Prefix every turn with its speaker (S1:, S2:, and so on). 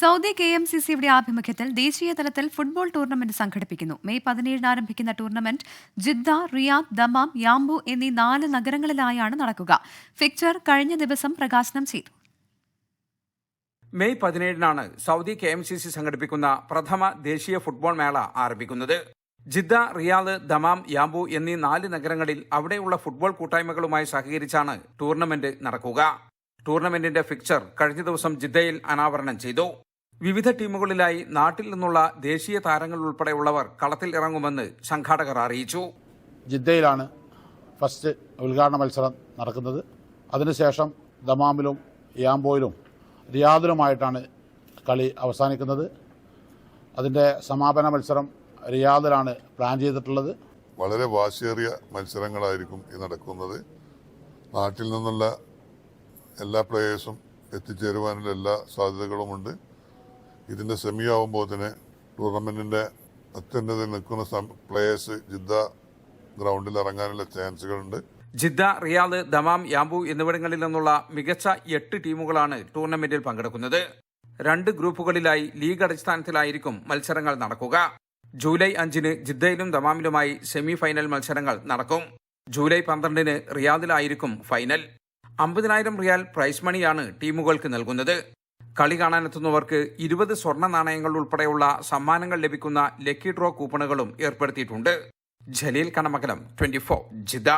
S1: Saudi K M C സിയുടെ ആഭിമുഖ്യത്തിൽ ദേശീയ തലത്തിൽ ഫുട്ബോൾ ടൂർണമെന്റ് സംഘടിപ്പിക്കുന്നു. മെയ് പതിനേഴിന് ആരംഭിക്കുന്ന tournament Jeddah Riyadh Dammam Yanbu എന്നീ നാല് നഗരങ്ങളിലായാണ് നടക്കുക. ഫിക്ചർ കഴിഞ്ഞ ദിവസം പ്രകാശനം ചെയ്തു.
S2: May പതിനേഴിനാണ് Saudi K M C C സംഘടിപ്പിക്കുന്ന പ്രഥമ ദേശീയ ഫുട്ബോൾ മേള ആരംഭിക്കുന്നത്. ജിദ്ദ റിയാദ് ദമാം യാംബു എന്നീ നാല് നഗരങ്ങളിൽ അവിടെയുള്ള ഫുട്ബോൾ കൂട്ടായ്മകളുമായി സഹകരിച്ചാണ് ടൂർണമെന്റ് നടക്കുക. ടൂർണമെന്റിന്റെ ഫിക്ചർ കഴിഞ്ഞ ദിവസം ജിദ്ദയിൽ അനാവരണം ചെയ്തു. വിവിധ ടീമുകളിലായി നാട്ടിൽ നിന്നുള്ള ദേശീയ താരങ്ങൾ ഉൾപ്പെടെയുള്ളവർ കളത്തിൽ ഇറങ്ങുമെന്ന് സംഘാടകർ അറിയിച്ചു.
S3: ജിദ്ദയിലാണ് ഫസ്റ്റ് ഉദ്ഘാടന മത്സരം നടക്കുന്നത്. അതിനുശേഷം ദമാമിലും യാംബോയിലും റിയാദിലുമായിട്ടാണ് കളി അവസാനിക്കുന്നത്. അതിന്റെ സമാപന മത്സരം റിയാദിലാണ് പ്ലാൻ ചെയ്തിട്ടുള്ളത്.
S4: വളരെ വാശിയേറിയ മത്സരങ്ങളായിരിക്കും ഈ നടക്കുന്നത്. നാട്ടിൽ നിന്നുള്ള എല്ലാ പ്ലേയേഴ്സും എത്തിച്ചേരുവാനുള്ള എല്ലാ സാധ്യതകളുമുണ്ട്. ഇതിന്റെ സെമി ആവുമ്പോൾ തന്നെ ടൂർണമെന്റിന്റെ അത്യുന്നതിൽ നിൽക്കുന്ന പ്ലേയേഴ്സ് ജിദ്ദ ഗ്രൗണ്ടിൽ ഇറങ്ങാനുള്ള ചാൻസുകളുണ്ട്
S2: ജിദ്ദ റിയാദ് ദമാം യാംബു എന്നിവിടങ്ങളിൽ നിന്നുള്ള മികച്ച എട്ട് ടീമുകളാണ് ടൂർണമെന്റിൽ പങ്കെടുക്കുന്നത്. രണ്ട് ഗ്രൂപ്പുകളിലായി ലീഗ് അടിസ്ഥാനത്തിലായിരിക്കും മത്സരങ്ങൾ നടക്കുക. ജൂലൈ അഞ്ചിന് ജിദ്ദയിലും ദമാമിലുമായി സെമി ഫൈനൽ മത്സരങ്ങൾ നടക്കും. ജൂലൈ പന്ത്രണ്ടിന് റിയാദിലായിരിക്കും ഫൈനൽ അമ്പതിനായിരം റിയാൽ പ്രൈസ് മണിയാണ് ടീമുകൾക്ക് നൽകുന്നത്. കളി കാണാനെത്തുന്നവർക്ക് ഇരുപത് സ്വർണ നാണയങ്ങൾ ഉൾപ്പെടെയുള്ള സമ്മാനങ്ങൾ ലഭിക്കുന്ന ലക്കി ഡ്രോ കൂപ്പണുകളും ഏർപ്പെടുത്തിയിട്ടുണ്ട്. Jaleel Kanamakalam twenty four Jeddah